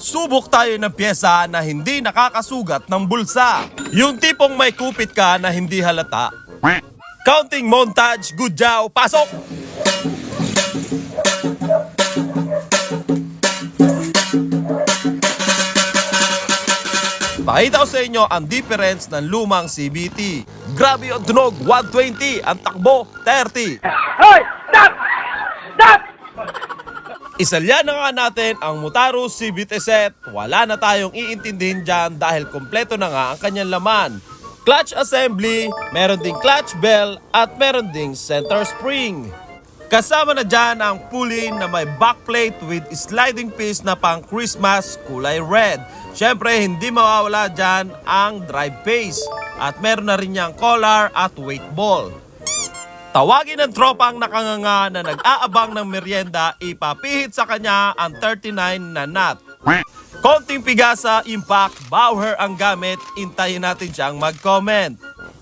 Subok tayo ng pyesa na hindi nakakasugat ng bulsa. Yung tipong may kupit ka na hindi halata. Counting montage, good job, pasok! Pakita ko sa inyo ang difference ng lumang CBT. Grabe yung tunog, 120. Ang takbo, 30. Hoy! Stop! Isalya na nga natin ang Mutaru CBT set. Wala na tayong iintindihin dyan dahil kompleto na nga ang kanyang laman. Clutch assembly, meron ding clutch bell at meron ding center spring. Kasama na dyan ang pulley na may backplate with sliding piece na pang Christmas kulay red. Siyempre, hindi mawawala dyan ang drive face. At meron na rin niyang collar at weight ball. Tawagin ng tropang nakanganga na nag-aabang ng merienda, ipapihit sa kanya ang 39 na nut. Konting pigasa, impact, Bauer ang gamit, intayin natin siyang mag-comment.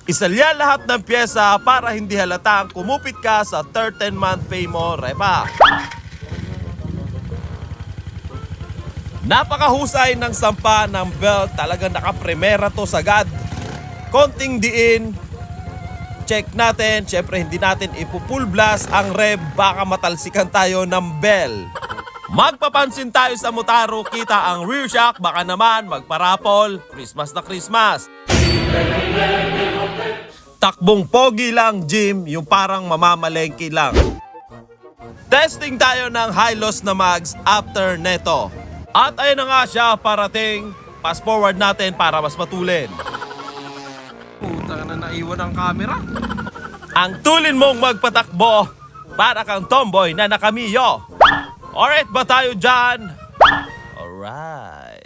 Isalya lahat ng pyesa para hindi halatang kumupit ka sa 13-month pay mo, Repa. Napakahusay ng sampa ng belt, talagang nakapremera to sagad. Konting diin, check natin. Siyempre, hindi natin ipupull blast ang rev. Baka matalsikan tayo ng bell. Magpapansin tayo sa Motaro. Kita ang rear shock. Baka naman magparapol. Christmas na Christmas. Takbong pogi lang, Jim. Yung parang mamamalengke lang. Testing tayo ng high loss na mags after neto. At ayun na nga siya parating. Fast forward natin para mas matulin. Puta na naiwan ang camera. Ang tulin mong magpatakbo para kang tomboy na nakamiyo. Alright ba tayo dyan? Alright.